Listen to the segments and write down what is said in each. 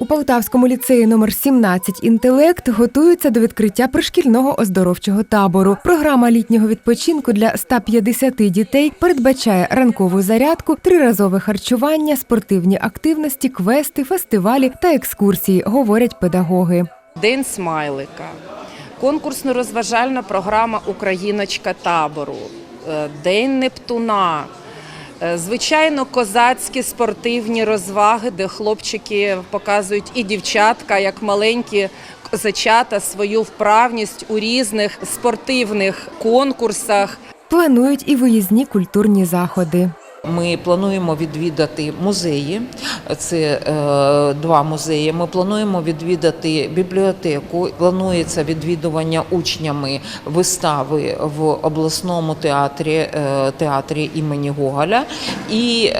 У Полтавському ліцеї номер 17 інтелект готуються до відкриття пришкільного оздоровчого табору. Програма літнього відпочинку для 150 дітей передбачає ранкову зарядку, триразове харчування, спортивні активності, квести, фестивалі та екскурсії, говорять педагоги. День смайлика, конкурсно-розважальна програма Україночка табору, е, День Нептуна. Е, Звичайно, козацькі спортивні розваги, де хлопчики показують і дівчатка, як маленькі козачата, свою вправність у різних спортивних конкурсах. Планують і виїзні культурні заходи. Ми плануємо відвідати музеї. Це е, два музеї. Ми плануємо відвідати бібліотеку. Планується відвідування учнями вистави в обласному театрі, е, театрі імені Гоголя. І е,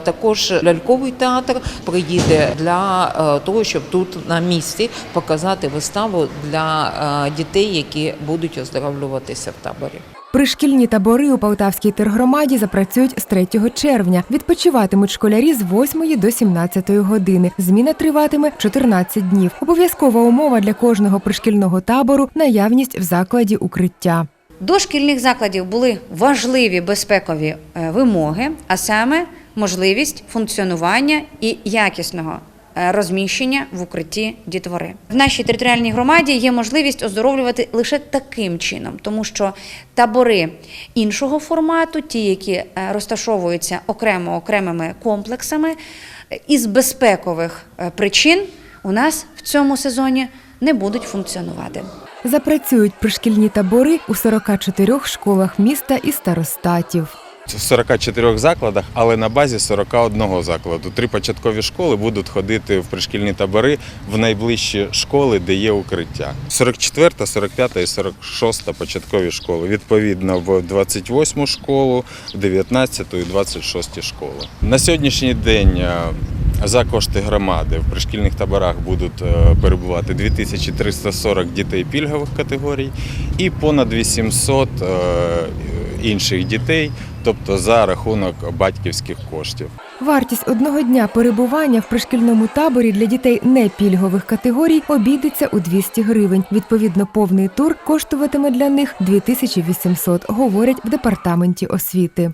також ляльковий театр приїде для того, щоб тут на місці показати виставу для дітей, які будуть оздоровлюватися в таборі. Пришкільні табори у Полтавській тергромаді запрацюють з 3 червня. Відпочиватимуть школярі з 8 до 17 години. Зміна триватиме 14 днів. Обов'язкова умова для кожного пришкільного табору наявність в закладі укриття. До шкільних закладів були важливі безпекові е, вимоги, а саме можливість функціонування і якісного розміщення в укритті дітвори. В нашій територіальній громаді є можливість оздоровлювати лише таким чином, тому що табори іншого формату, ті, які е, розташовуються окремо окремими комплексами, е, із безпекових е, причин у нас в цьому сезоні не будуть функціонувати. Запрацюють пришкільні табори у 44 школах міста і старостатів. В 44 закладах, але на базі 41 закладу. Три початкові школи будуть ходити в пришкільні табори в найближчі школи, де є укриття. 44, 45 і 46 початкові школи. Відповідно, в 28 школу, в 19 і 26 школи. На сьогоднішній день е, за кошти громади в пришкільних таборах будуть е, перебувати 2340 дітей пільгових категорій і понад 800 е, інших дітей, тобто за рахунок батьківських коштів. Вартість одного дня перебування в пришкільному таборі для дітей не пільгових категорій обійдеться у 200 гривень. Відповідно, повний тур коштуватиме для них 2800, говорять в департаменті освіти.